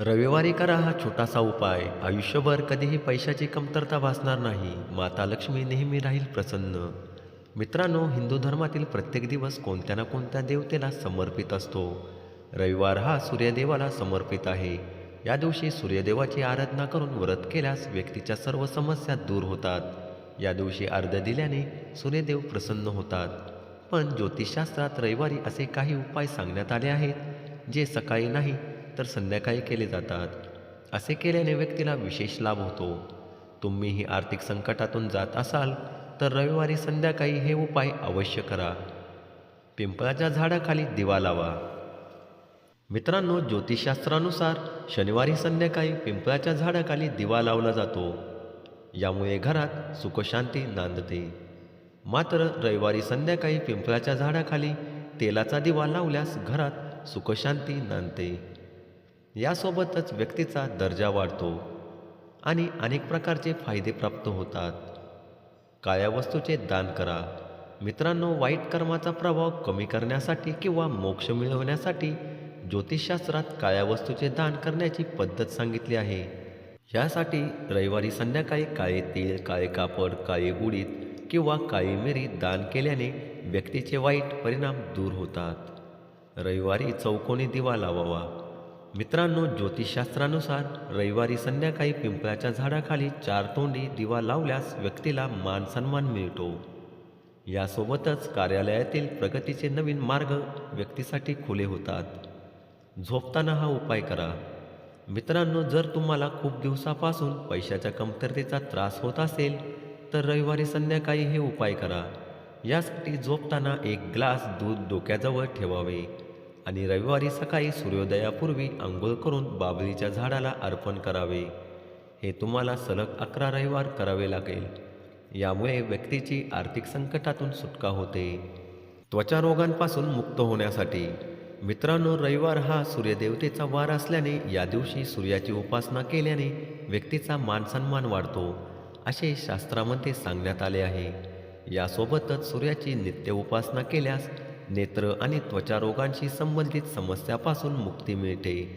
रविवारी करा हा छोटासा उपाय. आयुष्यभर कधीही पैशाची कमतरता भासणार नाही. माता लक्ष्मी नेहमी राहील प्रसन्न. मित्रांनो हिंदू धर्मातील प्रत्येक दिवस कोणत्या ना कोणत्या देवतेला समर्पित असतो? रविवार हा सूर्यदेवाला समर्पित आहे. या दिवशी सूर्यदेवाची आराधना करून व्रत केल्यास व्यक्तीच्या सर्व समस्या दूर होतात. या दिवशी अर्ध दिल्याने सूर्यदेव प्रसन्न होतात. पण ज्योतिषशास्त्रात रविवारी असे काही उपाय सांगण्यात आले आहेत जे सकाळी नाही तर संध्याकाळी केले जातात. असे केल्याने व्यक्तीला विशेष लाभ होतो. तुम्हीही आर्थिक संकटातून जात असाल तर रविवारी संध्याकाळी हे उपाय अवश्य करा. पिंपळाच्या झाडाखाली दिवा लावा. मित्रांनो ज्योतिषशास्त्रानुसार शनिवारी संध्याकाळी पिंपळाच्या झाडाखाली दिवा लावला जातो. यामुळे घरात सुखशांती नांदते. मात्र रविवारी संध्याकाळी पिंपळाच्या झाडाखाली तेलाचा दिवा लावल्यास घरात सुखशांती नांदते. यासोबतच व्यक्तीचा दर्जा वाढतो आणि अनेक प्रकारचे फायदे प्राप्त होतात. काळ्या वस्तूचे दान करा. मित्रांनो वाईट कर्माचा प्रभाव कमी करण्यासाठी किंवा मोक्ष मिळवण्यासाठी ज्योतिषशास्त्रात काळ्या वस्तूचे दान करण्याची पद्धत सांगितली आहे. यासाठी रविवारी संध्याकाळी काळे तेल काळे कापड काळे उडीद किंवा काळी मिरी दान केल्याने व्यक्तीचे वाईट परिणाम दूर होतात. रविवारी चौकोनी दिवा लावावा. मित्रांनो ज्योतिषशास्त्रानुसार रविवारी संध्याकाळी पिंपळाच्या झाडाखाली चार तोंडी दिवा लावल्यास व्यक्तीला मान सन्मान मिळतो. यासोबतच कार्यालयातील प्रगतीचे नवीन मार्ग व्यक्तीसाठी खुले होतात. झोपताना हा उपाय करा. मित्रांनो जर तुम्हाला खूप दिवसापासून पैशाच्या कमतरतेचा त्रास होत असेल तर रविवारी संध्याकाळी हे उपाय करा. यासाठी झोपताना एक ग्लास दूध डोक्याजवळ ठेवावे. आणि रविवारी सकाळी सूर्योदयापूर्वी आंघोळ करून बाबरीच्या झाडाला अर्पण करावे. हे तुम्हाला सलग अकरा रविवार करावे लागेल. यामुळे व्यक्तीची आर्थिक संकटातून सुटका होते. त्वचा रोगांपासून मुक्त होण्यासाठी. मित्रांनो रविवार हा सूर्यदेवतेचा वार असल्याने या दिवशी सूर्याची उपासना केल्याने व्यक्तीचा मानसन्मान वाढतो असे शास्त्रामध्ये सांगण्यात आले आहे. यासोबतच सूर्याची नित्य उपासना केल्यास नेत्र आणि त्वचा रोगांशी संबंधित समस्यापासून मुक्ती मिळते.